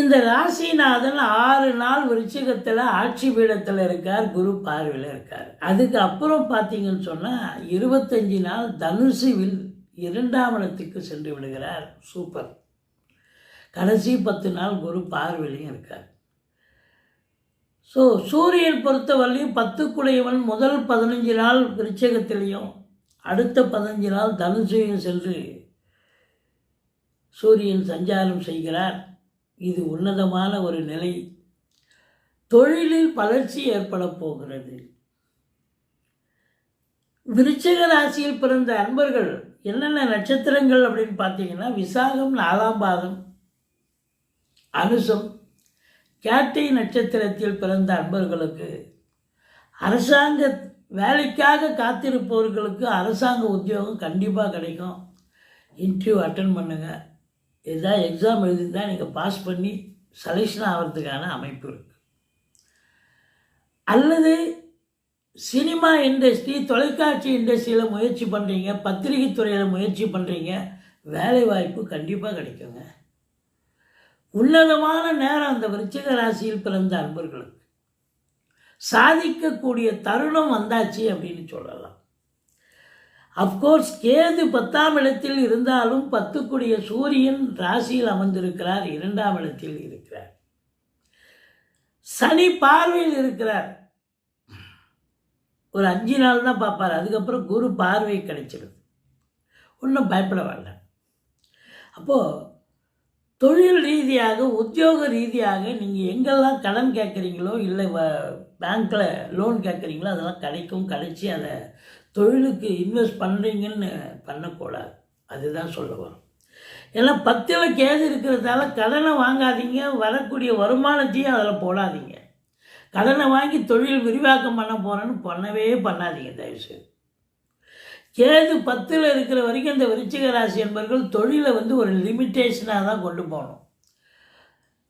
இந்த ராசிநாதன் ஆறு நாள் விருச்சிகத்தில் ஆட்சி பீடத்தில் இருக்கார் குரு பார்வையில் இருக்கார். அதுக்கு அப்புறம் பார்த்தீங்கன்னு சொன்னால் இருபத்தஞ்சி நாள் தனுசுவில் இரண்டாம் இடத்துக்கு சென்று விடுகிறார் சூப்பர். கடைசி பத்து நாள் குரு பார்வையிலையும் இருக்கார். ஸோ சூரியன் பொறுத்தவரையும் பத்துக்குடையவன் முதல் பதினஞ்சு நாள் விருச்சகத்திலையும் அடுத்த பதினஞ்சு நாள் தனுசையும் சென்று சூரியன் சஞ்சாரம் செய்கிறார். இது உன்னதமான ஒரு நிலை. தொழிலில் வளர்ச்சி ஏற்பட போகிறது. விருச்சக ராசியில் பிறந்த அன்பர்கள் என்னென்ன நட்சத்திரங்கள் அப்படின்னு பார்த்தீங்கன்னா விசாகம் நாலாம் பாதம் அனுசம் கேட்டை நட்சத்திரத்தில் பிறந்த அன்பர்களுக்கு அரசாங்க வேலைக்காக காத்திருப்பவர்களுக்கு அரசாங்க உத்தியோகம் கண்டிப்பாக கிடைக்கும். இன்டர்வியூ அட்டன் பண்ணுங்கள் எதாவது எக்ஸாம் எழுதிருந்தால் நீங்கள் பாஸ் பண்ணி செலெக்ஷன் ஆகிறதுக்கான அமைப்பு இருக்குது அல்லது சினிமா இண்டஸ்ட்ரி தொலைக்காட்சி இண்டஸ்ட்ரியில் முயற்சி பண்ணுறீங்க பத்திரிகை துறையில் முயற்சி பண்ணுறீங்க வேலை வாய்ப்பு கண்டிப்பாக கிடைக்குங்க. உன்னதமான நேரம் அந்த விருச்சிக ராசியில் பிறந்த அன்பர்களுக்கு. சாதிக்கக்கூடிய தருணம் வந்தாச்சு அப்படின்னு சொல்லலாம். அப்கோர்ஸ் கேது பத்தாம் இடத்தில் இருந்தாலும் பத்துக்குடிய சூரியன் ராசியில் அமர்ந்திருக்கிறார் இரண்டாம் இடத்தில் இருக்கிறார். சனி பார்வையில் இருக்கிறார். ஒரு அஞ்சு நாள் தான் பார்ப்பார். அதுக்கப்புறம் குரு பார்வை கிடைச்சிருது. ஒன்றும் பயப்பட வேண்டாம். அப்போது தொழில் ரீதியாக உத்தியோக ரீதியாக நீங்கள் எங்கெல்லாம் கடன் கேட்குறீங்களோ இல்லை பேங்க்கில் லோன் கேட்குறீங்களோ அதெல்லாம் கிடைக்கும் கிடைச்சி அதை தொழிலுக்கு இன்வெஸ்ட் பண்ணுறீங்கன்னு பண்ணக்கூடாது அதுதான் சொல்ல வரும். ஏன்னா பத்தில் கேது இருக்கிறதால கடனை வாங்காதீங்க வரக்கூடிய வருமானத்தையும் அதில் போடாதீங்க. கடனை வாங்கி தொழில் விரிவாக்கம் பண்ண போகிறேன்னு பண்ணவே பண்ணாதீங்க தயவுசெய்து. கேது பத்தில் இருக்கிற வரைக்கும் இந்த விருச்சிக ராசி என்பவர்கள் தொழிலை வந்து ஒரு லிமிட்டேஷனாக தான் கொண்டு போகணும்.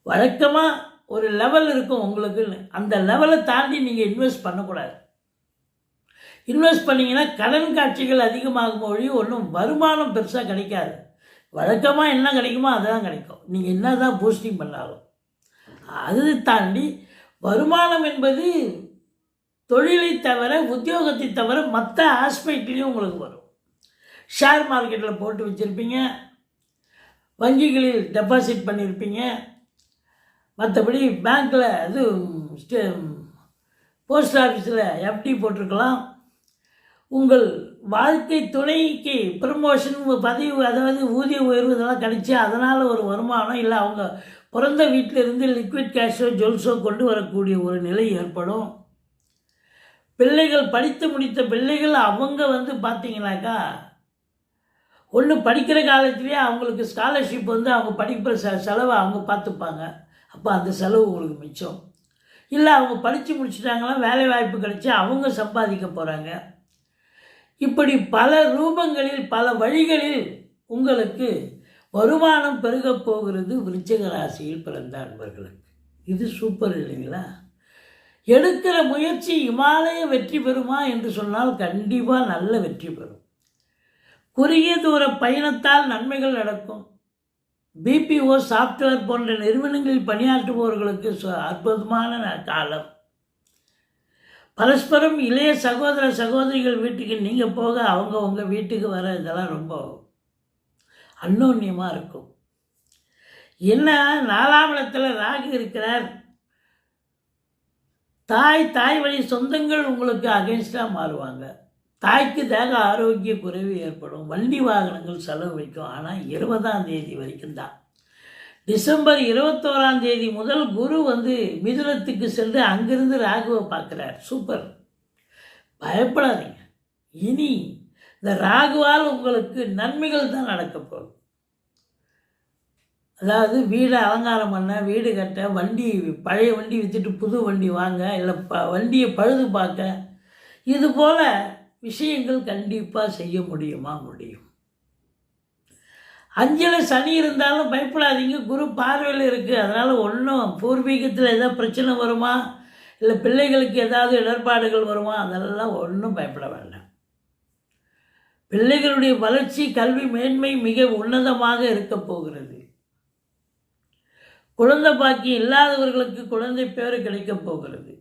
வழக்கமாக ஒரு லெவல் இருக்கும் உங்களுக்குன்னு. அந்த லெவலை தாண்டி நீங்கள் இன்வெஸ்ட் பண்ணக்கூடாது. இன்வெஸ்ட் பண்ணிங்கன்னா கடன் காட்சிகள் அதிகமாகும் மொழி ஒன்றும் வருமானம் பெருசாக கிடைக்காது. வழக்கமாக என்ன கிடைக்குமோ அதுதான் கிடைக்கும். நீங்கள் என்ன தான் பூஸ்டிங் பண்ணாலும். அது தாண்டி வருமானம் என்பது தொழிலை தவிர உத்தியோகத்தை தவிர மற்ற ஆஸ்பெக்ட்லேயும் உங்களுக்கு வரும். ஷேர் மார்க்கெட்டில் போட்டு வச்சுருப்பீங்க. வங்கிகளில் டெபாசிட் பண்ணியிருப்பீங்க மற்றபடி பேங்க்கில் இது போஸ்ட் ஆஃபீஸில் எஃப்டி போட்டிருக்கலாம். உங்கள் வாழ்க்கை துணைக்கு ப்ரமோஷன் பதவி அதாவது ஊதிய உயர்வு இதெல்லாம் கிடைச்சி அதனால் ஒரு வருமானம் இல்லை அவங்க பிறந்த வீட்டில் இருந்து லிக்விட் கேஷோ ஜுவல்ஸோ கொண்டு வரக்கூடிய ஒரு நிலை ஏற்படும். பிள்ளைகள் படித்து முடித்த பிள்ளைகள் அவங்க வந்து பார்த்தீங்கன்னாக்கா ஒன்று படிக்கிற காலத்துலேயே அவங்களுக்கு ஸ்காலர்ஷிப் வந்து அவங்க படிக்கிற செ செலவை அவங்க பார்த்துப்பாங்க. அப்போ அந்த செலவு உங்களுக்கு மிச்சம். இல்லை அவங்க படித்து முடிச்சிட்டாங்களா வேலை வாய்ப்பு கிடைச்சி அவங்க சம்பாதிக்க போகிறாங்க இப்படி பல ரூபங்களில் பல வழிகளில் உங்களுக்கு வருமானம் பெருகப் போகிறது விருச்சிக ராசியில் பிறந்த அன்பர்களுக்கு. இது சூப்பர் இல்லைங்களா? எடுக்கிற முயற்சி இமாலய வெற்றி பெறுமா என்று சொன்னால் கண்டிப்பாக நல்ல வெற்றி பெறும். குறுகிய தூர பயணத்தால் நன்மைகள் நடக்கும். பிபிஓ சாஃப்ட்வேர் போன்ற நிறுவனங்களில் பணியாற்றுபவர்களுக்கு சு- அற்புதமான காலம். பரஸ்பரம் இளைய சகோதர சகோதரிகள் வீட்டுக்கு நீங்கள் போக அவங்க உங்கள் வீட்டுக்கு வர இதெல்லாம் ரொம்ப அன்னோன்யமாக இருக்கும். என்ன நாலாம் இடத்துல ராகு இருக்கிறார். தாய் தாய் வழி சொந்தங்கள் உங்களுக்கு அகைன்ஸ்டாக மாறுவாங்க. தாய்க்கு தேக ஆரோக்கிய குறைவு ஏற்படும். வண்டி வாகனங்கள் செலவு வைக்கும். ஆனால் இருபதாம் தேதி வரைக்கும் தான். டிசம்பர் இருபத்தோராம் தேதி முதல் குரு வந்து மிதுனத்துக்கு சென்று அங்கிருந்து ராகுவை பார்க்குறார். சூப்பர். பயப்படாதீங்க. இனி இந்த ராகுவால் உங்களுக்கு நன்மைகள் தான் நடக்க போகுது. அதாவது வீடை அலங்காரம் பண்ண வீடு கட்ட வண்டி பழைய வண்டி விற்றுட்டு புது வண்டி வாங்க இல்லை ப வண்டியை பழுது பார்க்க இது போல் விஷயங்கள் கண்டிப்பாக செய்ய முடியுமா? முடியும். அஞ்சில் சனி இருந்தாலும் பயப்படாதீங்க. குரு பார்வையில் இருக்குது அதனால் ஒன்றும் பூர்வீகத்தில் எதாவது பிரச்சனை வருமா? இல்லை பிள்ளைகளுக்கு ஏதாவது இடர்பாடுகள் வருமா? அதெல்லாம் ஒன்றும் பயப்பட வேண்டாம். பிள்ளைகளுடைய வளர்ச்சி கல்வி மேன்மை மிக உன்னதமாக இருக்க போகிறது. குழந்தை பாக்கி இல்லாதவர்களுக்கு குழந்தை பேர் கிடைக்கப் போகிறது.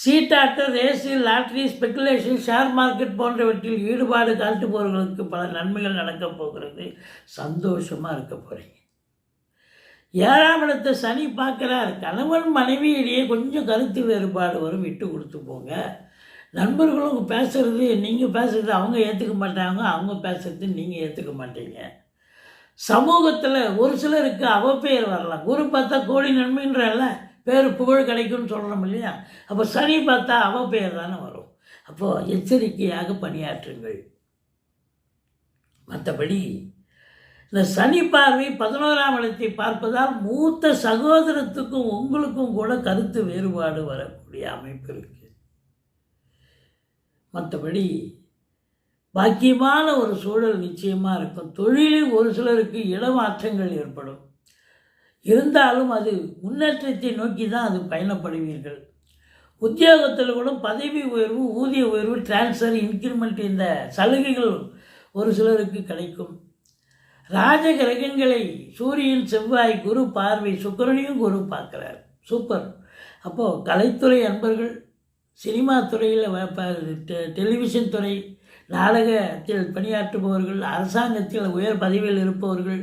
சீட்டாட்டம் race lottery speculation share market போன்றவற்றில் ஈடுபாடு காட்டுபவர்களுக்கு பல நன்மைகள் நடக்கப் போகிறது. சந்தோஷமாக இருக்க போகிறீங்க ஏழாம் இடத்தை சனி பார்க்குறார். கணவன் மனைவியிடையே கொஞ்சம் கருத்து வேறுபாடு வரும். விட்டு கொடுத்து போங்க. நண்பர்களும் பேசுறது நீங்கள் பேசுறது அவங்க ஏற்றுக்க மாட்டாங்க அவங்க பேசுறது நீங்கள் ஏற்றுக்க மாட்டீங்க. சமூகத்தில் ஒரு சிலருக்கு அவப்பெயர் வரலாம். குரு பார்த்தா கோடி நன்மைன்றல்ல. பேர் புகழ் கிடைக்கும்னு சொல்கிறோம் இல்லையா? அப்போ சனி பார்த்தா அவப்பெயர் தானே வரும். அப்போது எச்சரிக்கையாக பணியாற்றுங்கள். மற்றபடி இந்த சனி பார்வை பதினோராம் இடத்தை பார்ப்பதால் மூத்த சகோதரத்துக்கும் உங்களுக்கும் கூட கருத்து வேறுபாடு வரக்கூடிய அமைப்பு இருக்குது மற்றபடி பாக்கியமான ஒரு சூழல் நிச்சயமாக இருக்கும். தொழிலில் ஒரு சிலருக்கு இடமாற்றங்கள் ஏற்படும். இருந்தாலும் அது முன்னேற்றத்தை நோக்கி தான் அது பயணப்படுவீர்கள். உத்தியோகத்தில் கூட பதவி உயர்வு ஊதிய உயர்வு டிரான்ஸ்ஃபர் இன்க்ரிமெண்ட் இந்த சலுகைகள் ஒரு சிலருக்கு கிடைக்கும். ராஜ கிரகங்களை சூரியன் செவ்வாய் குரு பார்வை சுக்கரனையும் குரு பார்க்குறார். சூப்பர் அப்போது கலைத்துறை அன்பர்கள் சினிமா துறையில் வ- டெ- டெலிவிஷன் துறை நாடகத்தில் பணியாற்றுபவர்கள் அரசாங்கத்தில் உயர் பதவியில் இருப்பவர்கள்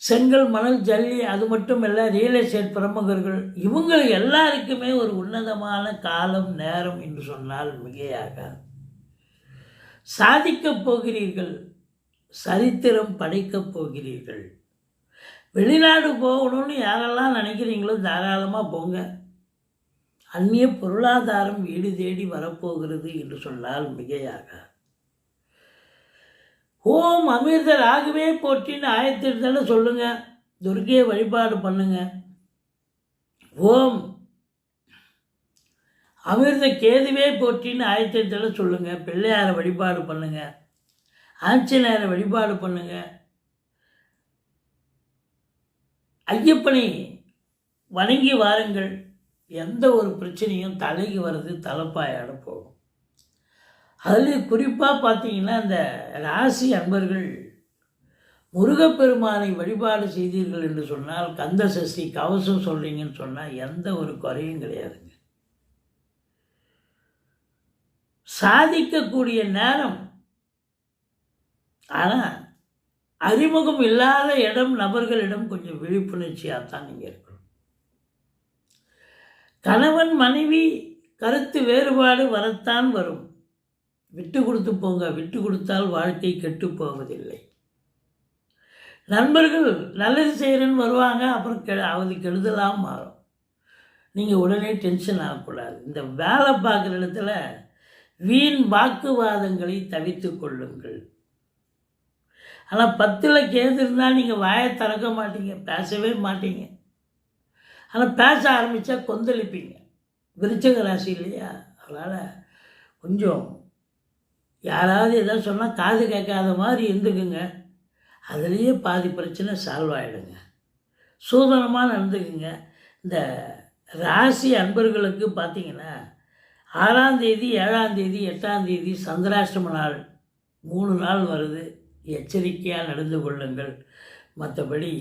செங்கல் மணல் ஜல்லி அது மட்டும் இல்லை ரியல் எஸ்டேட் பிரமுகர்கள் இவங்க எல்லாருக்குமே ஒரு உன்னதமான காலம் நேரம் என்று சொன்னால் மிகையாகாது. சாதிக்கப் போகிறீர்கள் சரித்திரம் படைக்கப் போகிறீர்கள். வெளிநாடு போகணும்னு யாரெல்லாம் நினைக்கிறீங்களோ தாராளமாக போங்க. அந்நிய பொருளாதாரம் வீடு தேடி வரப்போகிறது என்று சொன்னால் மிகையாக ஓம் அமிர்தர் ஆகவே போற்றின்னு ஆயத்திருந்தாலும் சொல்லுங்க. துர்கையை வழிபாடு பண்ணுங்க. ஓம் அமிர்த கேதுவே போற்றின்னு ஆயத்திருந்தாலும் சொல்லுங்க. பிள்ளையாரை வழிபாடு பண்ணுங்க. ஆஞ்சநேயரை வழிபாடு பண்ணுங்க. ஐயப்பனை வணங்கி வாருங்கள். எந்த ஒரு பிரச்சனையும் தலைக்கு வர்றது தலைப்பாயாட போகும். அதில் குறிப்பாக பார்த்தீங்கன்னா இந்த ராசி அன்பர்கள் முருகப்பெருமானை வழிபாடு செய்தீர்கள் என்று சொன்னால் கந்த சஷ்டி கவசம் சொல்கிறீங்கன்னு சொன்னால் எந்த ஒரு குறையும் கிடையாதுங்க. சாதிக்கக்கூடிய நேரம். ஆனால் அறிமுகம் இல்லாத இடம் நபர்களிடம் கொஞ்சம் விழிப்புணர்ச்சியாக தான் நீங்கள் இருக்கணும். கணவன் மனைவி கருத்து வேறுபாடு வரத்தான் வரும். விட்டு கொடுத்து போங்க. விட்டு கொடுத்தால் வாழ்க்கை கெட்டு போவதில்லை. நண்பர்கள் நல்லது செய்கிறேன்னு வருவாங்க அப்புறம் கெ அது கெடுதலாக மாறும். நீங்கள் உடனே டென்ஷன் ஆகக்கூடாது. இந்த வேலை பார்க்குற இடத்துல வீண் வாக்குவாதங்களை தவித்து கொள்ளுங்கள். ஆனால் பத்தில் கேது இருந்தால் நீங்கள் வாயை திறக்க மாட்டீங்க பேசவே மாட்டீங்க. ஆனால் பேச ஆரம்பித்தா கொந்தளிப்பீங்க. விருச்சக ராசி இல்லையா அதனால் கொஞ்சம் யாராவது எதாவது சொன்னால் காது கேட்காத மாதிரி இருந்துக்குங்க. அதுலேயே பாதி பிரச்சனை சால்வ் ஆகிடுங்க சூதனமாக நடந்துக்குங்க. இந்த ராசி அன்பர்களுக்கு பார்த்தீங்கன்னா ஆறாம் தேதி ஏழாம் தேதி எட்டாம் தேதி சந்திராஷ்டம நாள் மூணு நாள் வருது. எச்சரிக்கையாக நடந்து கொள்ளுங்கள். மற்றபடி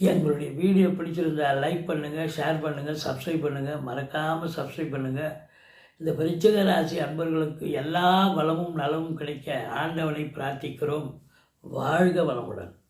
எங்களுடைய வீடியோ பிடிச்சிருந்தால் லைக் பண்ணுங்கள் ஷேர் பண்ணுங்கள் சப்ஸ்கிரைப் பண்ணுங்கள் மறக்காமல் சப்ஸ்கிரைப் பண்ணுங்கள் இந்த விருச்சிக ராசி அன்பர்களுக்கு எல்லா வளமும் நலமும் கிடைக்க ஆண்டவனை பிரார்த்திக்கிறோம். வாழ்க வளமுடன்.